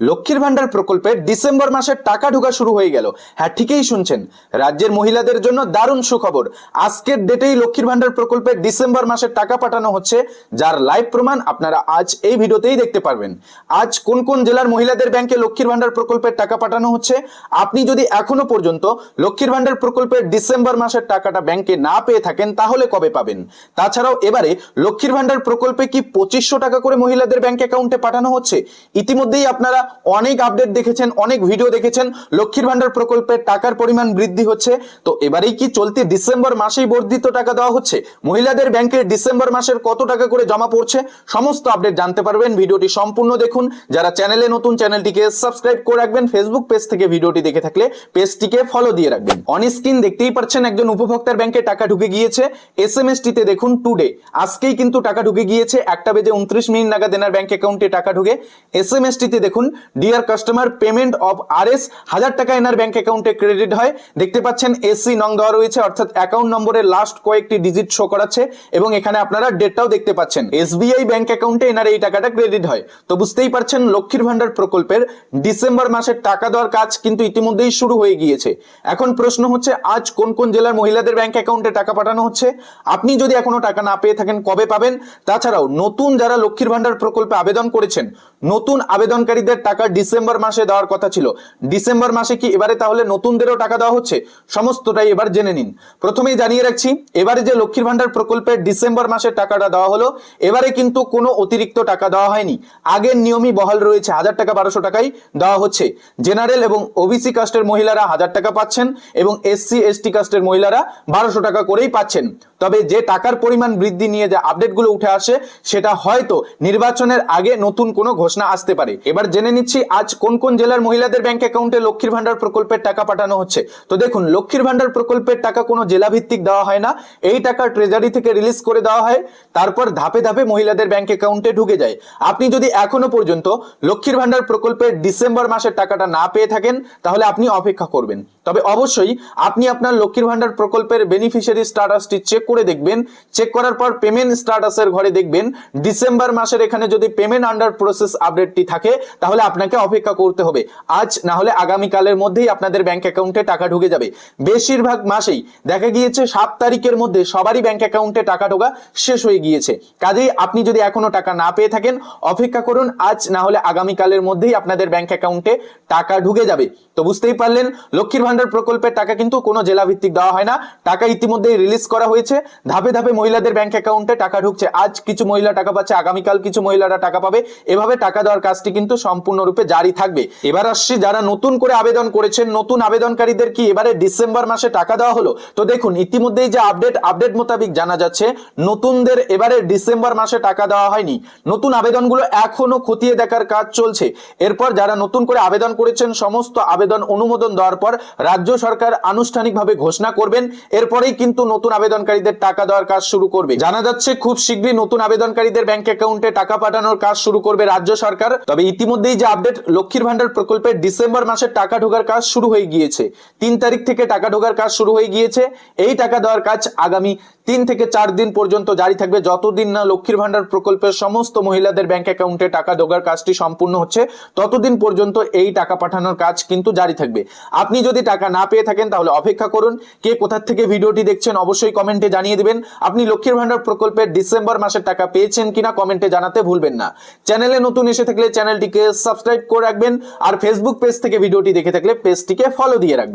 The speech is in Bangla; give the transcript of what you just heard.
লক্ষ্মীর ভান্ডার প্রকল্পে ডিসেম্বর মাসের টাকা ঢোকা শুরু হয়ে গেল। হ্যাঁ ঠিকই শুনছেন। রাজ্যের মহিলাদের জন্য দারুণ সুখবর। আজকের ডেটেই লক্ষ্মীর ভান্ডার প্রকল্পে ডিসেম্বর মাসের টাকা পাঠানো হচ্ছে, যার লাইভ প্রমাণ আপনারা আজ এই ভিডিওতেই দেখতে পারবেন। আজ কোন কোন জেলার মহিলাদের ব্যাংকে লক্ষ্মীর ভান্ডার প্রকল্পের টাকা পাঠানো হচ্ছে? আপনি যদি এখনও পর্যন্ত লক্ষ্মীর ভান্ডার প্রকল্পের ডিসেম্বর মাসের টাকাটা ব্যাংকে না পেয়ে থাকেন, তাহলে কবে পাবেন? তাছাড়াও এবারে লক্ষ্মীর ভান্ডার প্রকল্পে কি পঁচিশশো টাকা করে মহিলাদের ব্যাংক অ্যাকাউন্টে পাঠানো হচ্ছে? ইতিমধ্যেই আপনারা অনেক আপডেট দেখেছেন, অনেক ভিডিও দেখেছেন। লক্ষ্মীর ভান্ডার প্রকল্পের টাকার পরিমাণ বৃদ্ধি হচ্ছে। তো এবারেই কি চলতি ডিসেম্বর মাসেই বর্ধিত টাকা দেওয়া হচ্ছে? মহিলাদের ব্যাংকে ডিসেম্বর মাসের কত টাকা করে জমা পড়ছে? সমস্ত আপডেট জানতে পারবেন। ভিডিওটি সম্পূর্ণ দেখুন। যারা চ্যানেলে নতুন, চ্যানেলটিকে সাবস্ক্রাইব করে রাখবেন। ফেসবুক পেজ থেকে ভিডিওটি দেখে থাকলে পেজটিকে ফলো দিয়ে রাখবেন। অন স্ক্রিন দেখতেই পাচ্ছেন একজন উপভোক্তার ব্যাংকে টাকা ঢুকে গিয়েছে। এস এম এস টিতে দেখুন টুডে আজকেই কিন্তু টাকা ঢুকে গিয়েছে। একটা বেজে উনত্রিশ মিনিট নাগাদ এনার ব্যাংক অ্যাকাউন্টে টাকা ঢুকে। এস এম এস টিতে দেখুন dear customer payment of R S হাজার টাকা এনার ব্যাংক অ্যাকাউন্টে ক্রেডিট হয়। দেখতে পাচ্ছেন এসি নং দেওয়া রয়েছে, অর্থাৎ অ্যাকাউন্ট নম্বরের লাস্ট কয়েকটি ডিজিট শো করাচ্ছে, এবং এখানে আপনারা ডেটটাও দেখতে পাচ্ছেন। এসবিআই ব্যাংক অ্যাকাউন্টে এনার এই টাকাটা ক্রেডিট হয়। তো বুঝতেই পারছেন, লক্ষ্মীর ভান্ডার প্রকল্পের ডিসেম্বর মাসের টাকা দেওয়ার কাজ কিন্তু ইতিমধ্যেই শুরু হয়ে গিয়েছে। এখন প্রশ্ন হচ্ছে, আজ কোন কোন জেলার মহিলাদের ব্যাংক অ্যাকাউন্টে টাকা পাঠানো হচ্ছে? আপনি যদি এখনও টাকা না পেয়ে থাকেন, কবে পাবেন? তাছাড়াও নতুন যারা লক্ষ্মীর ভান্ডার প্রকল্পে আবেদন করেছেন, নতুন আবেদনকারীদের টাকা ডিসেম্বর মাসে দেওয়ার কথা ছিল। ডিসেম্বর মাসে কি এবারে তাহলে নতুনদেরও টাকা দেওয়া হচ্ছে? সমস্তটাই এবার জেনে নিন। প্রথমেই জানিয়ে রাখছি, এবারে যে লক্ষ্মীর ভান্ডার প্রকল্পের ডিসেম্বর মাসে টাকাটা দেওয়া হলো, এবারে কিন্তু কোনো অতিরিক্ত টাকা দেওয়া হয়নি। আগের নিয়মই বহাল রয়েছে, হাজার টাকা বারোশো টাকাই দেওয়া হচ্ছে। জেনারেল এবং ওবিসি কাস্টের মহিলারা হাজার টাকা পাচ্ছেন এবং এসসি, এসটি কাস্টের মহিলারা বারোশো টাকা করেই পাচ্ছেন। তবে যে টাকার পরিমাণ বৃদ্ধি নিয়ে যে আপডেটগুলো উঠে আসে, সেটা হয়তো নির্বাচনের আগে নতুন কোনো ঘোষণা আসতে পারে। এবার জেনে নিচ্ছি, আজ কোন কোন জেলার মহিলাদের ব্যাংক অ্যাকাউন্টে লক্ষ্মীর ভান্ডার প্রকল্পের টাকা পাঠানো হচ্ছে? তো দেখুন, লক্ষ্মীর ভান্ডার প্রকল্পের টাকা কোনো জেলা ভিত্তিক দেওয়া হয় না। এই টাকা ট্রেজারি থেকে রিলিজ করে দেওয়া হয়। তারপর ধাপে ধাপে মহিলাদের ব্যাংক অ্যাকাউন্টে ঢুকে যায়। আপনি যদি এখনও পর্যন্ত লক্ষ্মীর ভান্ডার প্রকল্পের ডিসেম্বর মাসের টাকাটা না পেয়ে থাকেন, তাহলে আপনি অপেক্ষা করবেন। তবে অবশ্যই আপনি আপনার লক্ষ্মীর ভান্ডার প্রকল্পের বেনিফিশিয়ারি স্ট্যাটাসটি চেক করে দেখবেন। চেক করার পর পেমেন্ট স্ট্যাটাসের ঘরে দেখবেন। ডিসেম্বর মাসের এখানে যদি পেমেন্ট আন্ডার প্রসেস আপডেটটি থাকে, তাহলে আপনাকে অপেক্ষা করতে হবে। আজ না হলে আগামীকালের মধ্যেই আপনাদের ব্যাংক অ্যাকাউন্টে টাকা ঢুকে যাবে। বেশিরভাগ মাসেই দেখা গিয়েছে সাত তারিখের মধ্যে সবারই ব্যাংক অ্যাকাউন্টে টাকা ঢোকা শেষ হয়ে গিয়েছে। কাজেই আপনি যদি এখনও টাকা না পেয়ে থাকেন, অপেক্ষা করুন, আজ না হলে আগামীকালের মধ্যেই আপনাদের ব্যাংক অ্যাকাউন্টে টাকা ঢুকে যাবে। তো বুঝতেই পারলেন, লক্ষ্মীর ভান্ডার প্রকল্পের টাকা কিন্তু কোনো জেলা ভিত্তিক দেওয়া হয় না। টাকা ইতিমধ্যেই রিলিজ করা হয়েছে। ধাপে ধাপে মহিলাদের ব্যাংক অ্যাকাউন্টে টাকা ঢুকছে। আজ কিছু মহিলা টাকা পাচ্ছে, আগামীকাল কিছু মহিলারা টাকা পাবে। এভাবে টাকা দেওয়ার কাজটি কিন্তু সম্পূর্ণরূপে জারি থাকবে। এবার আসছি, যারা নতুন করে আবেদন করেছেন, নতুন আবেদনকারীদের কি এবারে ডিসেম্বর মাসে টাকা দেওয়া হলো? তো দেখুন, ইতিমধ্যেই যে আপডেট আপডেট মোতাবেক জানা যাচ্ছে, নতুনদের এবারে ডিসেম্বর মাসে টাকা দেওয়া হয়নি। নতুন আবেদনগুলো এখনও খতিয়ে দেখার কাজ চলছে। এরপর যারা নতুন করে আবেদন করেছেন, সমস্ত আবেদন অনুমোদন দেওয়ার পর রাজ্য সরকার আনুষ্ঠানিকভাবে ঘোষণা করবেন। এরপরেই কিন্তু নতুন আবেদনকারীদের টাকা দেওয়ার কাজ শুরু করবে। জানা যাচ্ছে, খুব শীঘ্রই নতুন আবেদনকারীদের ব্যাংক অ্যাকাউন্টে টাকা পাঠানোর কাজ শুরু করবে রাজ্য সরকার। তবে ইতিমধ্যেই যে আপডেট, লক্ষ্মীর ভান্ডার প্রকল্পের ডিসেম্বর মাসের টাকা ঢোকার কাজ শুরু হয়ে গিয়েছে। তিন তারিখ থেকে টাকা ঢোকার কাজ শুরু হয়ে গিয়েছে। এই টাকা দেওয়ার কাজ আগামী তিন থেকে চার দিন পর্যন্ত জারি থাকবে। যতদিন না লক্ষ্মীর ভান্ডার প্রকল্পের সমস্ত মহিলাদের ব্যাংক অ্যাকাউন্টে টাকা ঢোকার কাজটি সম্পূর্ণ হচ্ছে, ততদিন পর্যন্ত এই টাকা পাঠানোর কাজ কিন্তু জারি থাকবে। আপনি যদি টাকা না পেয়ে থাকেন, তাহলে অপেক্ষা করুন। কে কোথার থেকে ভিডিওটি দেখছেন, অবশ্যই কমেন্টে জানিয়ে দিবেন। আপনি লক্ষ্মীর ভান্ডার প্রকল্পের ডিসেম্বর মাসের টাকা পেয়েছেন কিনা, কমেন্টে জানাতে ভুলবেন না। চ্যানেলে নতুন এসে থাকলে চ্যানেলটিকে সাবস্ক্রাইব করে রাখবেন, আর ফেসবুক পেজ থেকে ভিডিওটি দেখে থাকলে পেজটিকে ফলো দিয়ে রাখবেন।